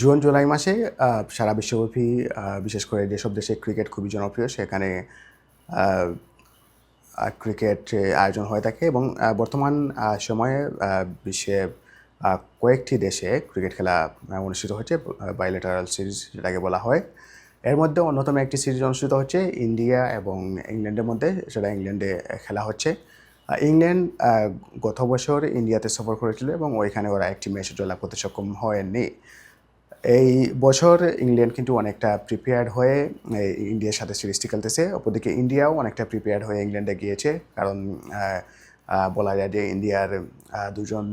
June, July মাসে সারা বিশ্বব্যাপী বিশেষ করে যেসব দেশে ক্রিকেট খুবই জনপ্রিয়, সেখানে ক্রিকেট আয়োজন হয়ে থাকে এবং বর্তমান সময়ে বিশ্বে কয়েকটি দেশে ক্রিকেট খেলা অনুষ্ঠিত হচ্ছে বাইলেটারাল সিরিজ যেটাকে বলা হয়। এর মধ্যে অন্যতম একটি সিরিজ অনুষ্ঠিত হচ্ছে ইন্ডিয়া এবং ইংল্যান্ডের মধ্যে, সেটা ইংল্যান্ডে খেলা হচ্ছে। ইংল্যান্ড গত বছর ইন্ডিয়াতে সফর করেছিল এবং ওইখানে ওরা একটি ম্যাচ জয়লাভ করতে সক্ষম হয়নি। এই বছর ইংল্যান্ড কিন্তু অনেকটা প্রিপেয়ার্ড হয়ে ইন্ডিয়ার সাথে সিরিজটি খেলতেছে। অপরদিকে ইন্ডিয়াও অনেকটা প্রিপেয়ার্ড হয়ে ইংল্যান্ডে গিয়েছে। কারণ বলা যায় যে ইন্ডিয়ার দুজন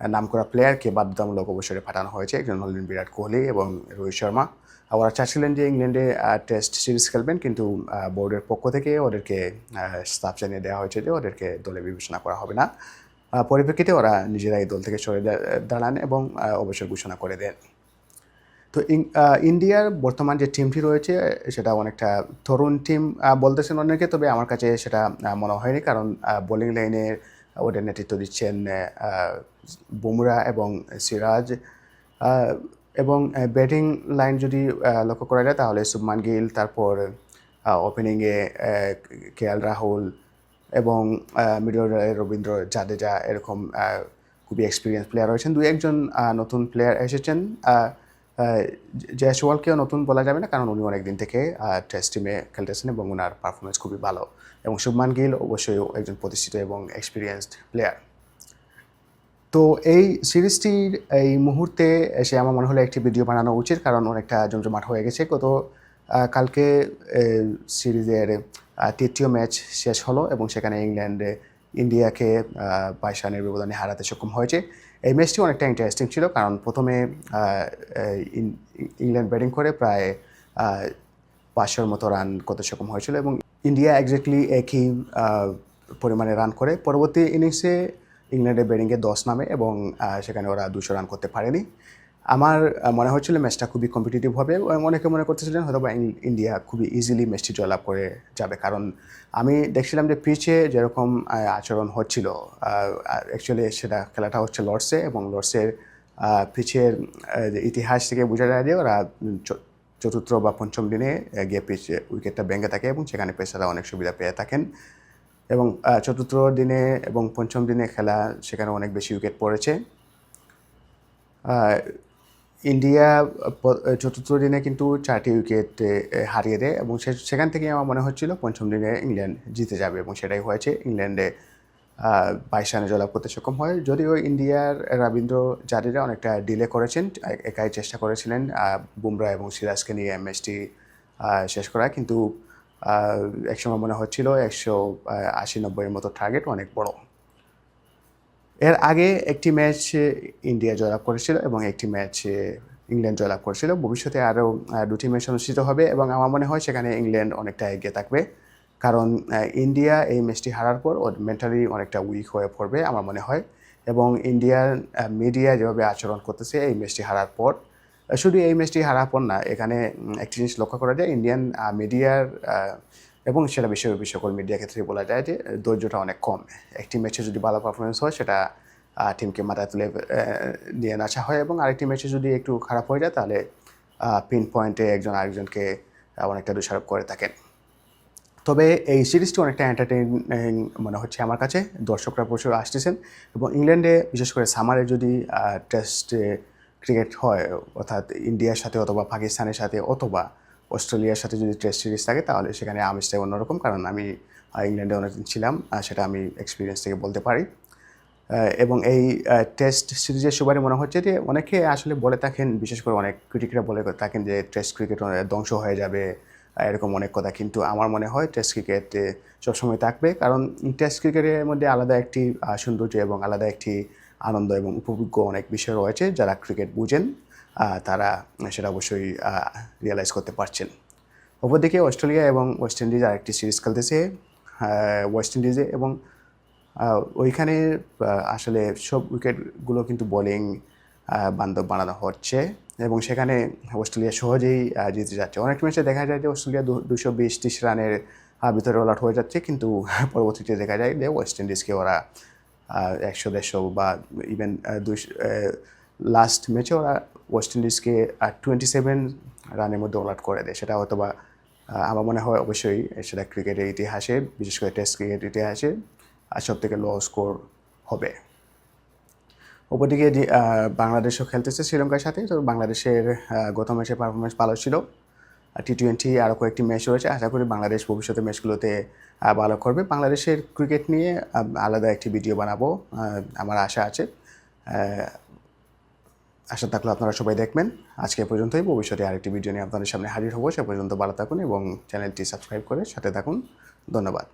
নামকরা প্লেয়ারকে বাধ্যতামূলক অবসরে পাঠানো হয়েছে। একজন হলেন বিরাট কোহলি এবং রোহিত শর্মা। ওরা চাচ্ছিলেন যে ইংল্যান্ডে টেস্ট সিরিজ খেলবেন, কিন্তু বোর্ডের পক্ষ থেকে ওদেরকে স্টাফ জানিয়ে দেওয়া হয়েছে যে ওদেরকে দলে বিবেচনা করা হবে না। পরিপ্রেক্ষিতে ওরা নিজেরাই দল থেকে সরে দাঁড়ান এবং অবসর ঘোষণা করে দেন। তো ইন্ডিয়ার বর্তমান যে টিমটি রয়েছে, সেটা অনেকটা তরুণ টিম বলতেছেন অনেকে, তবে আমার কাছে সেটা মনে হয়নি। কারণ বোলিং লাইনে ওদের নেতৃত্ব দিচ্ছেন বুমরা এবং সিরাজ। এবং ব্যাটিং লাইন যদি লক্ষ্য করা যায়, তাহলে শুভমান গিল, তারপর ওপেনিংয়ে কে এল রাহুল এবং মিডল রবীন্দ্র জাদেজা এরকম খুবই এক্সপিরিয়েন্স প্লেয়ার রয়েছেন। দু একজন নতুন প্লেয়ার এসেছেন জয়সওয়ালকেও নতুন বলা যাবে না, কারণ উনি অনেকদিন থেকে টেস্ট টিমে খেলতেছেন এবং ওনার পারফরমেন্স খুবই ভালো। এবং শুভমান গিল অবশ্যই একজন প্রতিষ্ঠিত এবং এক্সপিরিয়েন্সড প্লেয়ার তো এই সিরিজটির এই মুহূর্তে এসে আমার মনে হলো একটি ভিডিও বানানো উচিত, কারণ অনেকটা জমজমাট হয়ে গেছে। গত কালকে সিরিজের তৃতীয় ম্যাচ শেষ হলো এবং সেখানে ইংল্যান্ড ইন্ডিয়াকে বাইশ রানের ব্যবধানে হারাতে সক্ষম হয়েছে। এই ম্যাচটি অনেকটা ইন্টারেস্টিং ছিল কারণ প্রথমে ইংল্যান্ড ব্যাটিং করে প্রায় পাঁচশোর মতো রান করতে সক্ষম হয়েছিল এবং ইন্ডিয়া এক্স্যাক্টলি একই পরিমাণে রান করে। পরবর্তী ইনিংসে ইংল্যান্ডের ব্যাটিংয়ে দশ নামে এবং সেখানে ওরা দুশো রান করতে পারেনি। আমার মনে হচ্ছিল ম্যাচটা খুবই কম্পিটিটিভ হবে। অনেকে মনে করতেছিলেন হয়তো বা ইন্ডিয়া খুবই ইজিলি ম্যাচটি জয়লাভ করে যাবে। কারণ আমি দেখছিলাম যে পিচে যেরকম আচরণ হচ্ছিল অ্যাকচুয়ালি সেটা খেলাটা হচ্ছে লর্ডসে এবং লর্ডসের পিচের ইতিহাস থেকে বোঝা যায় যে ওরা চতুর্থ বা পঞ্চম দিনে গিয়ে পিচ উইকেটটা ভেঙে থাকে এবং সেখানে পেসাররা অনেক সুবিধা পেয়ে থাকেন। এবং চতুর্থ দিনে এবং পঞ্চম দিনে খেলা সেখানে অনেক বেশি উইকেট পড়েছে। ইন্ডিয়া চতুর্থ দিনে কিন্তু চারটি উইকেট হারিয়ে দেয় এবং সেখান থেকে আমার মনে হচ্ছিল পঞ্চম দিনে ইংল্যান্ড জিতে যাবে এবং সেটাই হয়েছে। ইংল্যান্ডে বাইশ রানে জয়লাভ করতে সক্ষম হয়। যদিও ইন্ডিয়ার রবীন্দ্র জাদেজা অনেকটা ডিলে করেছেন একাই চেষ্টা করেছিলেন বুমরা এবং সিরাজকে নিয়ে আহ, শেষ করা। কিন্তু একসময় মনে হচ্ছিল একশো আশি নব্বইয়ের মতো টার্গেট অনেক বড়। এর আগে একটি ম্যাচ ইন্ডিয়া জয়লাভ করেছিল এবং একটি ম্যাচ ইংল্যান্ড জয়লাভ করেছিল। ভবিষ্যতে আরও দুটি ম্যাচ অনুষ্ঠিত হবে এবং আমার মনে হয় সেখানে ইংল্যান্ড অনেকটা এগিয়ে থাকবে। কারণ ইন্ডিয়া এই ম্যাচটি হারার পর ওর মেন্টালি অনেকটা উইক হয়ে পড়বে আমার মনে হয় এবং ইন্ডিয়ার মিডিয়া যেভাবে আচরণ করতেছে এই ম্যাচটি হারার পর শুধু এই ম্যাচটি হারার পর না, এখানে একটি জিনিস লক্ষ্য করা যায়, ইন্ডিয়ান মিডিয়ার এবং সেটা বিশ্বব্যাপী সকল মিডিয়া ক্ষেত্রে বলা যায় যে, ধৈর্যটা অনেক কম। একটি ম্যাচে যদি ভালো পারফরমেন্স হয়, সেটা টিমকে মাথায় তুলে নিয়ে নাচা হয় এবং আরেকটি ম্যাচে যদি একটু খারাপ হয়ে যায়, তাহলে পিন পয়েন্টে একজন আরেকজনকে অনেকটা দোষারোপ করে থাকেন। তবে এই সিরিজটি অনেকটা এন্টারটেইনিং মনে হচ্ছে আমার কাছে। দর্শকরা প্রচুর আসতেছেন এবং ইংল্যান্ডে, বিশেষ করে সামারে যদি টেস্ট ক্রিকেট হয়, অর্থাৎ ইন্ডিয়ার সাথে অথবা পাকিস্তানের সাথে অথবা অস্ট্রেলিয়ার সাথে যদি টেস্ট সিরিজ থাকে, তাহলে সেখানে আমেজটাই অন্যরকম। কারণ আমি ইংল্যান্ডে অনেকদিন ছিলাম সেটা আমি এক্সপিরিয়েন্স থেকে বলতে পারি। এবং এই টেস্ট সিরিজের সুবারে মনে হচ্ছে যে, অনেকে আসলে বলে থাকেন, বিশেষ করে অনেক ক্রিকেটার বলে থাকেন যে টেস্ট ক্রিকেট ধ্বংস হয়ে যাবে এরকম অনেক কথা। কিন্তু আমার মনে হয় টেস্ট ক্রিকেট সবসময় থাকবে। কারণ টেস্ট ক্রিকেটের মধ্যে আলাদা একটি সৌন্দর্য এবং আলাদা একটি আনন্দ এবং উপভোগ্য অনেক বিষয় রয়েছে যারা ক্রিকেট বুঝেন। তারা সেটা অবশ্যই রিয়েলাইজ করতে পারছেন। অপরদিকে অস্ট্রেলিয়া এবং ওয়েস্ট ইন্ডিজ আরেকটি সিরিজ খেলতেছে। ওয়েস্ট ইন্ডিজে এবং ওইখানে আসলে সব উইকেটগুলো কিন্তু বোলিং বান্ধব বানানো হচ্ছে এবং সেখানে অস্ট্রেলিয়া সহজেই জিতে যাচ্ছে। অনেক ম্যাচে দেখা যায় যে অস্ট্রেলিয়া দুশো বিশ ত্রিশ রানের ভিতরে অল আউট হয়ে যাচ্ছে। কিন্তু পরবর্তীতে দেখা যায় যে ওয়েস্ট ইন্ডিজকে ওরা একশো দেড়শো বা ইভেন দুইশো লাস্ট ম্যাচে ওরা ওয়েস্ট ইন্ডিজকে আর টোয়েন্টি সেভেন রানের মধ্যে অল আউট করে দেয়। সেটা হয়তো বা আহ, আমার মনে হয় অবশ্যই সেটা ক্রিকেটের ইতিহাসে বিশেষ করে টেস্ট ক্রিকেট ইতিহাসে আর সব থেকে লো স্কোর হবে। অপরদিকে যে, বাংলাদেশও খেলতেছে শ্রীলঙ্কার সাথে। তো বাংলাদেশের গত ম্যাচে পারফরমেন্স ভালো ছিল। টি টোয়েন্টি আরও কয়েকটি ম্যাচ রয়েছে। আশা করি বাংলাদেশ ভবিষ্যতে ম্যাচগুলোতে ভালো করবে। বাংলাদেশের ক্রিকেট নিয়ে আলাদা একটি ভিডিও বানাবো আমার আশা আছে। আশা থাকলে আপনারা সবাই দেখবেন। আজকে পর্যন্তই। ভবিষ্যতে আরেকটি ভিডিও নিয়ে আপনাদের সামনে হাজির হব। সে পর্যন্ত ভালো থাকুন এবং চ্যানেলটি সাবস্ক্রাইব করে সাথে থাকুন। ধন্যবাদ।